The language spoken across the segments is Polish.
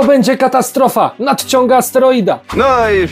To będzie katastrofa! Nadciąga asteroida! No i f...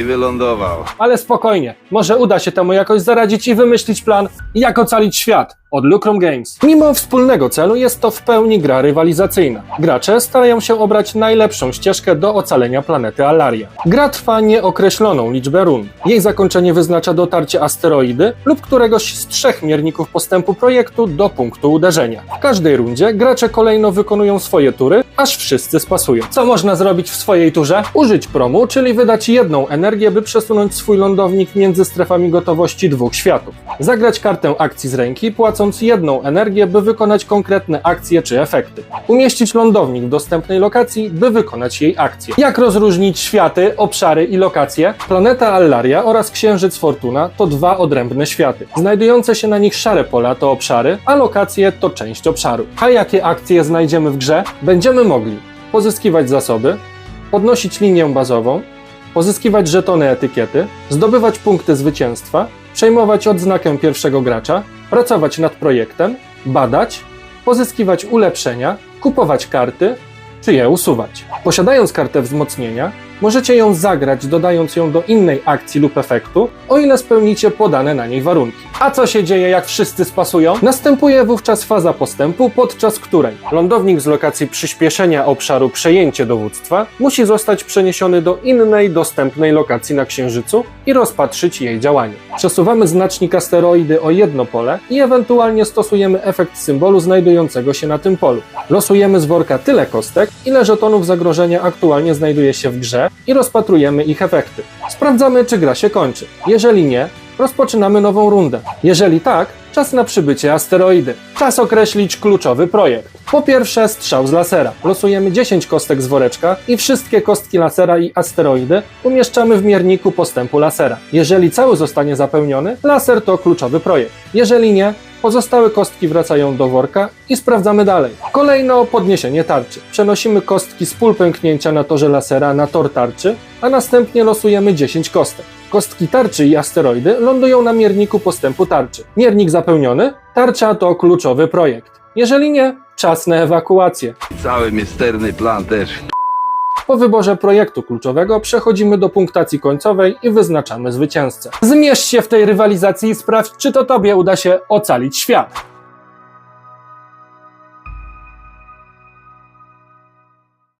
i wylądował. Ale spokojnie, może uda się temu jakoś zaradzić i wymyślić plan, jak ocalić świat od Lucrum Games. Mimo wspólnego celu jest to w pełni gra rywalizacyjna. Gracze starają się obrać najlepszą ścieżkę do ocalenia planety Alaria. Gra trwa nieokreśloną liczbę rund. Jej zakończenie wyznacza dotarcie asteroidy lub któregoś z trzech mierników postępu projektu do punktu uderzenia. W każdej rundzie gracze kolejno wykonują swoje tury, aż wszyscy spasują. Co można zrobić w swojej turze? Użyć promu, czyli wydać jedną energię, by przesunąć swój lądownik między strefami gotowości dwóch światów. Zagrać kartę akcji z ręki, płacąc jedną energię, by wykonać konkretne akcje czy efekty. Umieścić lądownik w dostępnej lokacji, by wykonać jej akcję. Jak rozróżnić światy, obszary i lokacje? Planeta Allaria oraz Księżyc Fortuna to dwa odrębne światy. Znajdujące się na nich szare pola to obszary, a lokacje to część obszaru. A jakie akcje znajdziemy w grze? Będziemy mogli pozyskiwać zasoby, podnosić linię bazową, pozyskiwać żetony etykiety, zdobywać punkty zwycięstwa, przejmować odznakę pierwszego gracza, pracować nad projektem, badać, pozyskiwać ulepszenia, kupować karty czy je usuwać. Posiadając kartę wzmocnienia, możecie ją zagrać, dodając ją do innej akcji lub efektu, o ile spełnicie podane na niej warunki. A co się dzieje, jak wszyscy spasują? Następuje wówczas faza postępu, podczas której lądownik z lokacji przyspieszenia obszaru przejęcie dowództwa musi zostać przeniesiony do innej dostępnej lokacji na Księżycu i rozpatrzyć jej działanie. Przesuwamy znacznik asteroidy o jedno pole i ewentualnie stosujemy efekt symbolu znajdującego się na tym polu. Losujemy z worka tyle kostek, ile żetonów zagrożenia aktualnie znajduje się w grze i rozpatrujemy ich efekty. Sprawdzamy, czy gra się kończy. Jeżeli nie, rozpoczynamy nową rundę. Jeżeli tak, czas na przybycie asteroidy. Czas określić kluczowy projekt. Po pierwsze, strzał z lasera. Losujemy 10 kostek z woreczka i wszystkie kostki lasera i asteroidy umieszczamy w mierniku postępu lasera. Jeżeli cały zostanie zapełniony, laser to kluczowy projekt. Jeżeli nie, Pozostałe kostki wracają do worka i sprawdzamy dalej. Kolejno podniesienie tarczy. Przenosimy kostki z pól pęknięcia na torze lasera na tor tarczy, a następnie losujemy 10 kostek. Kostki tarczy i asteroidy lądują na mierniku postępu tarczy. Miernik zapełniony, tarcza to kluczowy projekt. Jeżeli nie, czas na ewakuację. Cały misterny plan też. Po wyborze projektu kluczowego przechodzimy do punktacji końcowej i wyznaczamy zwycięzcę. Zmierz się w tej rywalizacji i sprawdź, czy to tobie uda się ocalić świat.